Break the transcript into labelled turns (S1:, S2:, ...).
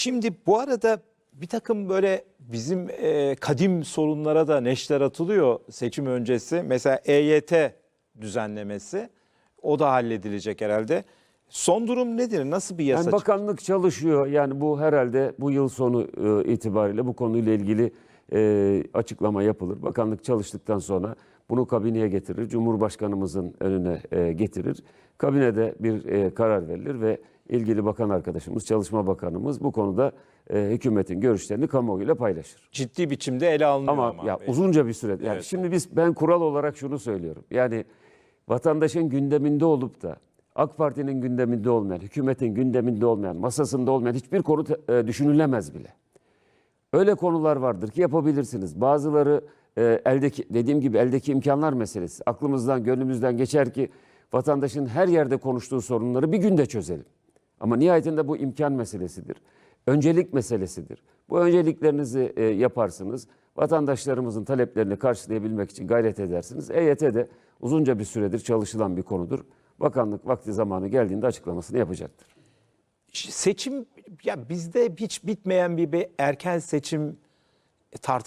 S1: Şimdi bu arada bir takım böyle bizim e, kadim sorunlara da neşter atılıyor seçim öncesi. Mesela EYT düzenlemesi o da halledilecek herhalde. Son durum nedir? Nasıl bir yasa?
S2: Yani bakanlık çalışıyor. Yani bu herhalde bu yıl sonu e, itibariyle bu konuyla ilgili e, açıklama yapılır. Bakanlık çalıştıktan sonra bunu kabineye getirir. Cumhurbaşkanımızın önüne e, getirir. Kabinede bir e, karar verilir ve ilgili bakan arkadaşımız, Çalışma Bakanımız bu konuda e, hükümetin görüşlerini kamuoyuyla paylaşır.
S1: ciddi biçimde ele alınıyor
S2: Ama,
S1: ama.
S2: ya uzunca bir süre. Yani
S1: Evet.
S2: şimdi biz ben kural olarak şunu söylüyorum. Yani vatandaşın gündeminde olup da AK Parti'nin gündeminde olmayan, hükümetin gündeminde olmayan, masasında olmayan hiçbir konu e, düşünülemez bile. Öyle konular vardır ki yapabilirsiniz. Bazıları e, eldeki dediğim gibi eldeki imkanlar meselesi. Aklımızdan, gönlümüzden geçer ki vatandaşın her yerde konuştuğu sorunları bir günde çözelim. Ama nihayetinde bu imkan meselesidir. Öncelik meselesidir. Bu önceliklerinizi e, yaparsınız. Vatandaşlarımızın taleplerini karşılayabilmek için gayret edersiniz. EYT de uzunca bir süredir çalışılan bir konudur. Bakanlık vakti zamanı geldiğinde açıklamasını yapacaktır.
S1: seçim ya bizde hiç bitmeyen bir, bir erken seçim tartışması